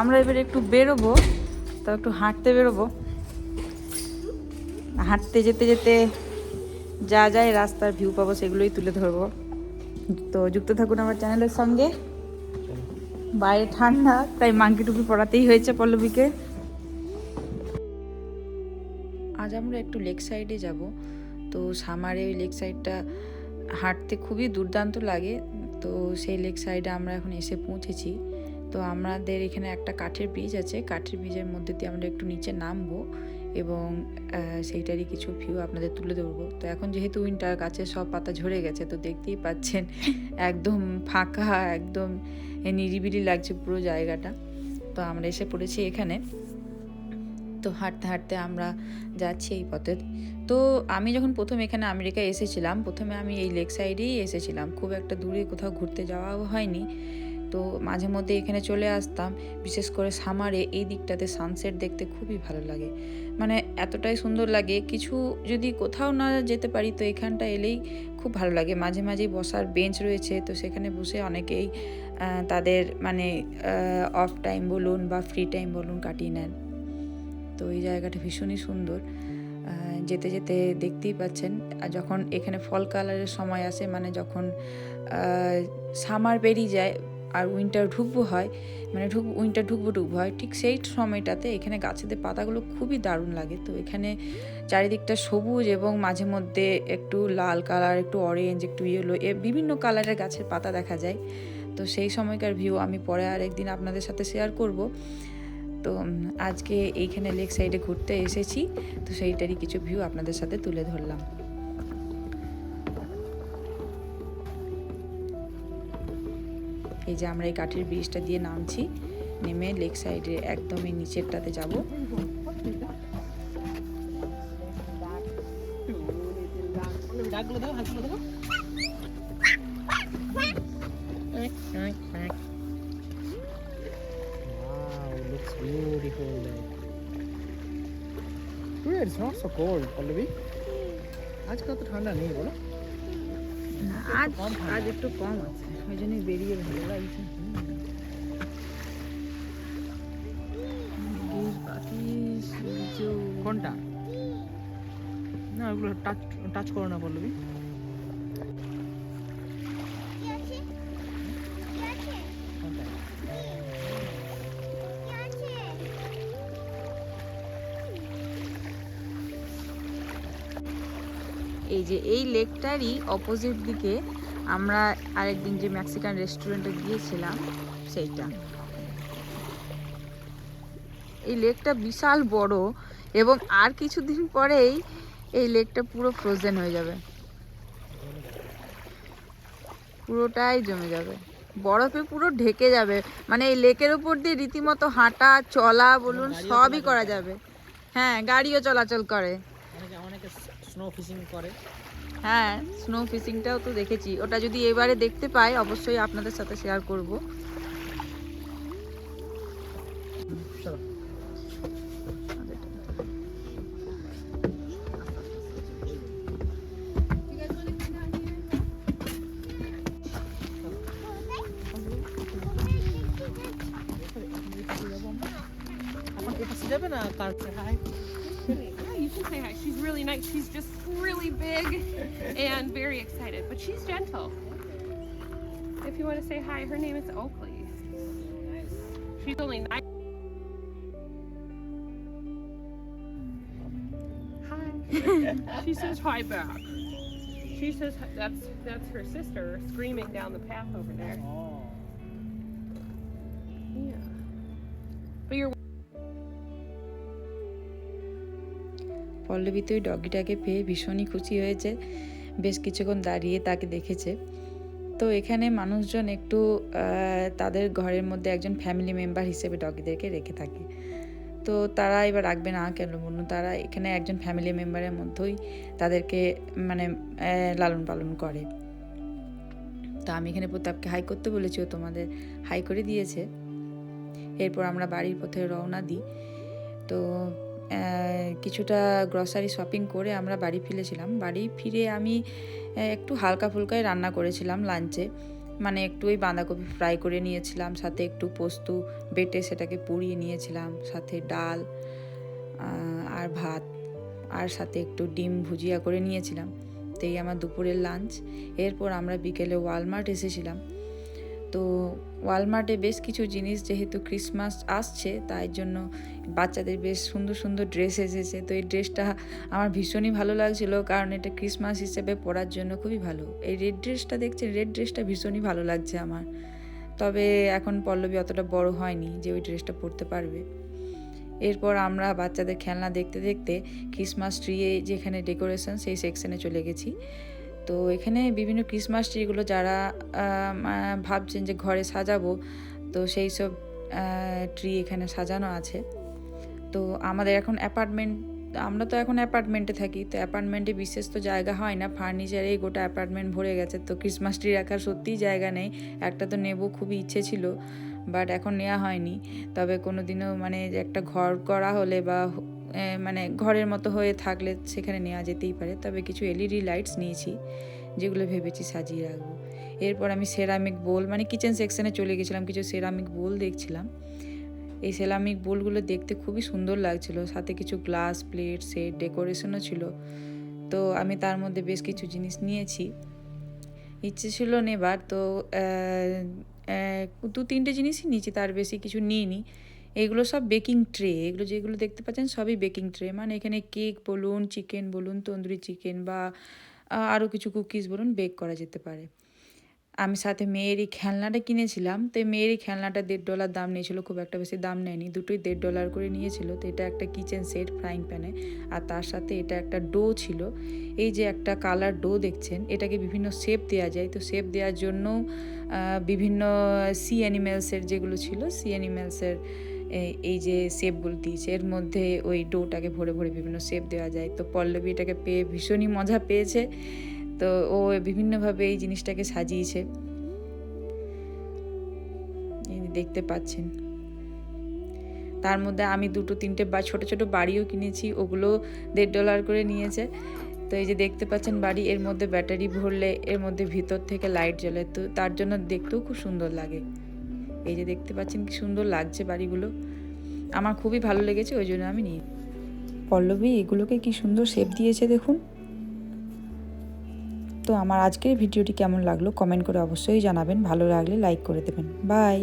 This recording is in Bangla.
আমরা এবারে একটু বেরোবো তো একটু হাঁটতে বেরোবো। হাঁটতে যেতে যেতে যা যায় রাস্তার ভিউ পাবো সেগুলোই তুলে ধরবো। তো যুক্ত থাকুন আমার চ্যানেলের সঙ্গে। বাইরে ঠান্ডা, তাই মাংকি টুপি পড়াতেই হয়েছে পল্লবীকে। আজ আমরা একটু লেক সাইডে যাব। তো সামারে ওই লেক সাইডটা হাঁটতে খুবই দুর্দান্ত লাগে। তো সেই লেক সাইডে আমরা এখন এসে পৌঁছেছি। তো আমাদের এখানে একটা কাঠের ব্রিজ আছে। কাঠের ব্রিজের মধ্যে দিয়ে আমরা একটু নিচে নামবো এবং সেইটারই কিছু ভিউ আপনাদের তুলে ধরবো। তো এখন যেহেতু উইন্টার গাছের সব পাতা ঝরে গেছে তো দেখতেই পাচ্ছেন একদম ফাঁকা একদম নিরিবিলি লাগছে পুরো জায়গাটা। তো আমরা এসে পড়েছি এখানে। তো হাঁটতে হাঁটতে আমরা যাচ্ছি এই পথে। তো আমি যখন প্রথম এখানে আমেরিকায় এসেছিলাম, প্রথমে আমি এই লেক সাইডেই এসেছিলাম। খুব একটা দূরে কোথাও ঘুরতে যাওয়াও হয়নি। তো মাঝে মধ্যে এখানে চলে আসতাম, বিশেষ করে সামারে এই দিকটাতে সানসেট দেখতে খুবই ভালো লাগে। মানে এতটাই সুন্দর লাগে, কিছু যদি কোথাও না যেতে পারি তো এখানটা এলেই খুব ভালো লাগে। মাঝে মাঝে বসার বেঞ্চ রয়েছে, তো সেখানে বসে অনেকেই তাদের মানে অফ টাইম বলুন বা ফ্রি টাইম বলুন কাটিয়ে নেন। তো এই জায়গাটা ভীষণই সুন্দর। যেতে যেতে দেখতেই পাচ্ছেন। যখন এখানে ফল কালারের সময় আসে মানে যখন সামার বেরিয়ে যায় আর উইন্টার ঢুকবো হয় মানে ঢুক উইন্টার ঢুকবো ঢুকবো হয়, ঠিক সেই সময়টাতে এখানে গাছেদের পাতাগুলো খুবই দারুণ লাগে। তো এখানে চারিদিকটা সবুজ এবং মাঝে মধ্যে একটু লাল কালার একটু অরেঞ্জ একটু ইয়েলো এ বিভিন্ন কালারের গাছের পাতা দেখা যায়। তো সেই সময়কার ভিউ আমি পরে আর একদিন আপনাদের সাথে শেয়ার করব। তো আজকে এইখানে লেক সাইডে ঘুরতে এসেছি। তো সেইটারই কিছু ভিউ আপনাদের সাথে তুলে ধরলাম। এই যে আমরা এই কাঠের ব্রিজটা দিয়ে নামছি, নেমে লেক সাইডে একদমই নিচেরটাতে যাব। দাও দাও। Beautiful there. Today it's not so cold, Pallavi. আজকে অত ঠান্ডা নেই বলো আজ আজ একটু কম আছে ওই জন্যই বেরিয়ে ভালো লাগছে। কোনটা না ওগুলো টাচ টাচ করো না পল্লবী এই যে এই লেকটারই অপোজিট দিকে আমরা আরেকদিন যে মেক্সিকান রেস্টুরেন্টে গিয়েছিলাম সেইটা। এই লেকটা বিশাল বড় এবং আর কিছুদিন পরেই এই লেকটা পুরো ফ্রোজেন হয়ে যাবে। পুরোটাই জমে যাবে। বরফে পুরো ঢেকে যাবে। মানে এই লেকের উপর দিয়ে রীতিমতো হাঁটা চলা বলুন সবই করা যাবে। হ্যাঁ গাড়িও চলাচল করে। স্নো ফিশিং করে। হ্যাঁ স্নো ফিশিংটাও তো দেখেছি। ওটা যদি এবারে দেখতে পাই অবশ্যই আপনাদের সাথে শেয়ার করব। যাবে না? কার? Hi Yeah, you can say hi. She's really nice. She's just really big and very excited, but she's gentle. If you want to say hi, her name is Oakley. She's only nine. Hi. she says hi back. She says that's that's her sister screaming down the path over there. Pallavi তো ওই ডগিটাকে পেয়ে ভীষণই খুশি হয়েছে। বেশ কিছুক্ষণ দাঁড়িয়ে তাকে দেখেছে। তো এখানে মানুষজন একটু তাদের ঘরের মধ্যে একজন ফ্যামিলি মেম্বার হিসেবে ডগিদেরকে রেখে থাকে। তো তারা এবার রাখবে না কেন বলুন? তারা এখানে একজন ফ্যামিলি মেম্বারের মধ্যেই তাদেরকে মানে লালন পালন করে। তো আমি এখানে প্রতাপকে হাই করতে বলেছি, ও তোমাদের হাই করে দিয়েছে। এরপর আমরা বাড়ির পথে রওনা দিই। তো কিছুটা গ্রসারি শপিং করে আমরা বাড়ি ফিরেছিলাম। বাড়ি ফিরে আমি একটু হালকা ফুলকাই রান্না করেছিলাম লাঞ্চে মানে একটু ওই বাঁধাকপি ফ্রাই করে নিয়েছিলাম, সাথে একটু পোস্ত বেটে সেটাকে পুড়িয়ে নিয়েছিলাম, সাথে ডাল আর ভাত, আর সাথে একটু ডিম ভুজিয়া করে নিয়েছিলাম। তো এই আমার দুপুরের লাঞ্চ এরপর আমরা বিকেলে ওয়ালমার্ট এসেছিলাম। তো ওয়ালমার্টে বেশ কিছু জিনিস যেহেতু ক্রিসমাস আসছে, তাই জন্য বাচ্চাদের বেশ সুন্দর সুন্দর ড্রেস এসেছে। তো এই ড্রেসটা আমার ভীষণই ভালো লাগছিল, কারণ এটা ক্রিসমাস হিসেবে পরার জন্য খুবই ভালো। এই রেড ড্রেসটা দেখছেন, রেড ড্রেসটা ভীষণই ভালো লাগছে আমার। তবে এখন পল্লবী অতটা বড় হয়নি যে ওই ড্রেসটা পরতে পারবে। এরপর আমরা বাচ্চাদের খেলনা দেখতে দেখতে ক্রিসমাস ট্রি যেখানে ডেকোরেশন, সেই সেকশনে চলে গেছি। তো এখানে বিভিন্ন ক্রিসমাস ট্রিগুলো যারা ভাবছেন যে ঘরে সাজাবো, তো সেই সব ট্রি এখানে সাজানো আছে। তো আমাদের এখন অ্যাপার্টমেন্ট আমরা তো এখন অ্যাপার্টমেন্টে থাকি, তো অ্যাপার্টমেন্টে বিশেষ তো জায়গা হয় না ফার্নিচারেই গোটা অ্যাপার্টমেন্ট ভরে গেছে। তো ক্রিসমাস ট্রি রাখার সত্যিই জায়গা নেই, একটা তো নেব খুবই ইচ্ছে ছিল বাট এখন নেওয়া হয়নি। তবে কোনো দিনও মানে একটা ঘর করা হলে বা মানে ঘরের মতো হয়ে থাকলে সেখানে নেওয়া যেতেই পারে। তবে কিছু এলইডি লাইটস নিয়েছি, যেগুলো ভেবেছি সাজিয়ে রাখব। এরপর আমি সেরামিক বোল মানে কিচেন সেকশনে চলে গেছিলাম, কিছু সেরামিক বোল দেখছিলাম। এই সেরামিক বোলগুলো দেখতে খুবই সুন্দর লাগছিল। সাথে কিছু গ্লাস প্লেট সেট ডেকোরেশনও ছিল। তো আমি তার মধ্যে বেশ কিছু জিনিস নিয়েছি। ইচ্ছে ছিল নেবার, তো দু তিনটে জিনিসই নিয়েছি, তার বেশি কিছু নিইনি। এগুলো সব বেকিং ট্রে এগুলো যেগুলো দেখতে পাচ্ছেন সবই বেকিং ট্রে মানে এখানে কেক বলুন চিকেন বলুন, তন্দুরি চিকেন বা আরও কিছু কুকিজ বলুন বেক করা যেতে পারে। আমি সাথে মেয়েরই খেলনাটা কিনেছিলাম, তো মেয়েরই খেলনাটা দেড় ডলার দাম নিয়েছিল, খুব একটা বেশি দাম নেয়নি। দুটোই দেড় ডলার করে নিয়েছিল, তো এটা একটা কিচেন সেট ফ্রাইং প্যানে আর তার সাথে এটা একটা ডো ছিল। এই যে একটা কালার ডো দেখছেন, এটাকে বিভিন্ন শেপ দেওয়া যায়। তো শেপ দেওয়ার জন্য বিভিন্ন সি অ্যানিমেলসের যেগুলো ছিল সি অ্যানিমেলসের এই যে শেপগুলো দিয়েছে, এর মধ্যে ওই ডোটাকে ভরে ভরে বিভিন্ন শেপ দেওয়া যায়। তো পল্লবী এটাকে পেয়ে ভীষণই মজা পেয়েছে। তো ও বিভিন্নভাবে এই জিনিসটাকে সাজিয়েছে। দেখতে পাচ্ছেন। তার মধ্যে আমি দুটো, তিনটে বা ছোটো ছোটো বাড়িও কিনেছি, ওগুলো দেড় ডলার করে নিয়েছে। তো এই যে দেখতে পাচ্ছেন বাড়ি, এর মধ্যে ব্যাটারি ভরলে, এর মধ্যে ভিতর থেকে লাইট জ্বলে। তো তার জন্য দেখতেও খুব সুন্দর লাগে। এই যে দেখতে পাচ্ছেন কি সুন্দর লাগছে বাড়িগুলো। আমার খুবই ভালো লেগেছে, ওই জন্য আমি নিই। পল্লবী, এগুলোকে কি সুন্দর শেপ দিয়েছে দেখুন। তো আমার আজকের ভিডিওটি কেমন লাগল কমেন্ট করে অবশ্যই জানাবেন। ভালো লাগলে লাইক করে দেবেন। বাই